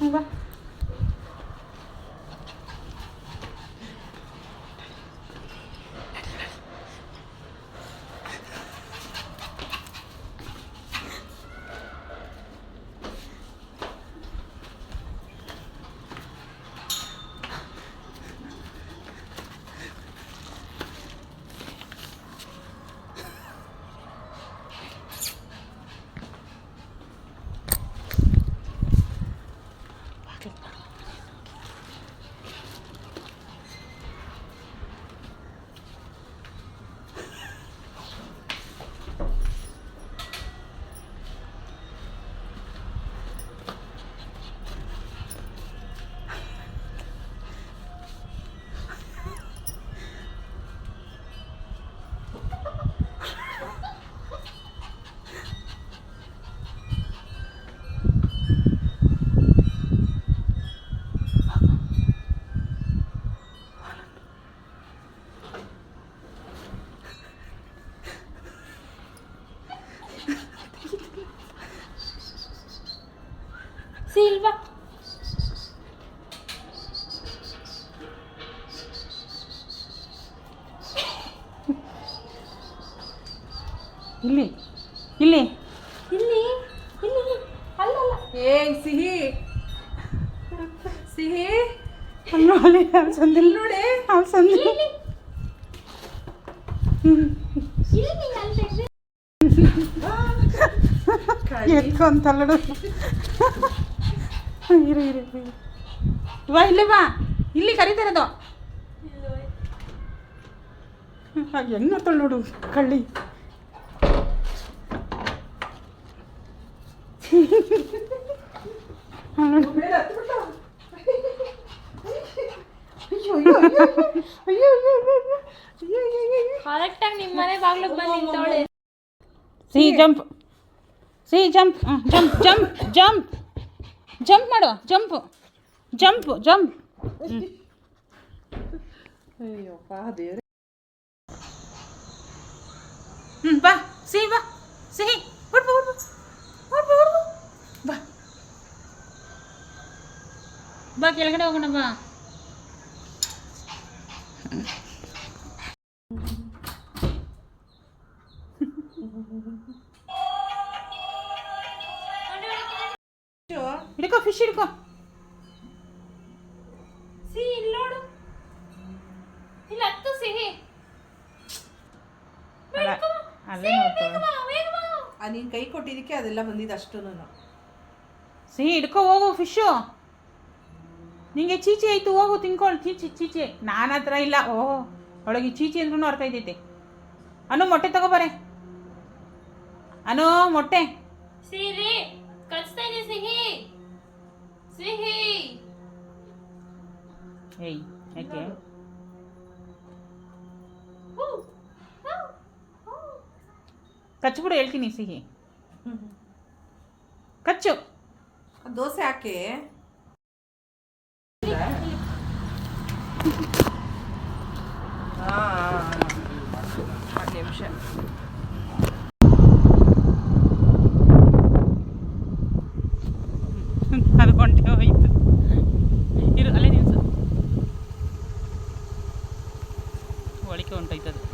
好吧 Silva. ಇಲ್ಲಿ ಇಲ್ಲಿ. ಇಲ್ಲಿ ಇಲ್ಲಿ. ಅಲ್ಲಲ್ಲ. ಏ ಸಿಹಿ. ಸಿಹಿ. ನೋಡಿ. ಅವ್ರು ಸಂದಿಲ್ಲ ನೋಡಿ ಅವ್ರು ಸಂದಿಲ್ಲ ಎತ್ಕೊಂತಲ್ಲಡು ಇರು ಇರು ಇವ ಇಲ್ಲೇ ಬಾ ಇಲ್ಲಿ ಕರಿತಾರದು ಹಾಗೆ ಹೆಂಗೆ ನೋಡು ಕಳ್ಳಿ. ಸಿ jump C jump jump jump jump. Jump ಮಾಡು ಜಂಪ್. Jump jump. ಹ್ಞೂ ಬಾ ಸಿಹಿ ಬಾ. ಸಿಹಿ ಹುಡ್ಬು ಹುಡ್ಬು. ಹುಡ್ಬು ಹುಡ್ಬು. ಬಾ. ಬಾ ಕೆಳಗಡೆ ಹೋಗೋಣ ಬಾ. ಹಿಡ್ಕೋ ಫಿಶ್ ಹಿಡ್ಕೋ ಸಿಹಿ ಇಲ್ಲಿ ನೋಡು. ಇಲ್ಲಿ ಹತ್ತು ಸಿಹಿ. ಅಲ್ಲೇ ನೀನ್ ಕೈ ಕೊಟ್ಟಿದ್ದಕ್ಕೆ ಅದೆಲ್ಲ ಬಂದಿದ್ದು ಅಷ್ಟು ಸಿಹಿ ಹಿಡ್ಕೋ ಹೋಗು ಫಿಶು ನಿಂಗೆ ಚೀಚಿ ಆಯ್ತು ಹೋಗು ತಿನ್ಕೊಳ್ಳಿ ಚೀಚಿ ಚೀಚಿ. ನಾನು ಹತ್ರ ಇಲ್ಲ ಓ ಒಳಗೆ ಚೀಚಿ ಅಂದ್ರೂ ಅರ್ಥ ಐತೈತೆ ಅನು ಮೊಟ್ಟೆ ತಗೋಬಾರೆ ಅನು ಮೊಟ್ಟೆ. ಸಿರಿ Kaçtaydı Sihi? Sihi! Hey, okay. ಕಚ್ಬಿಡು ಹೇಳ್ತೀನಿ ಸಿಹಿ ಕಚ್ಚು ದೋಸೆ ಹಾಕಿ ನಿಮಿಷ வலிக்க ஒன்று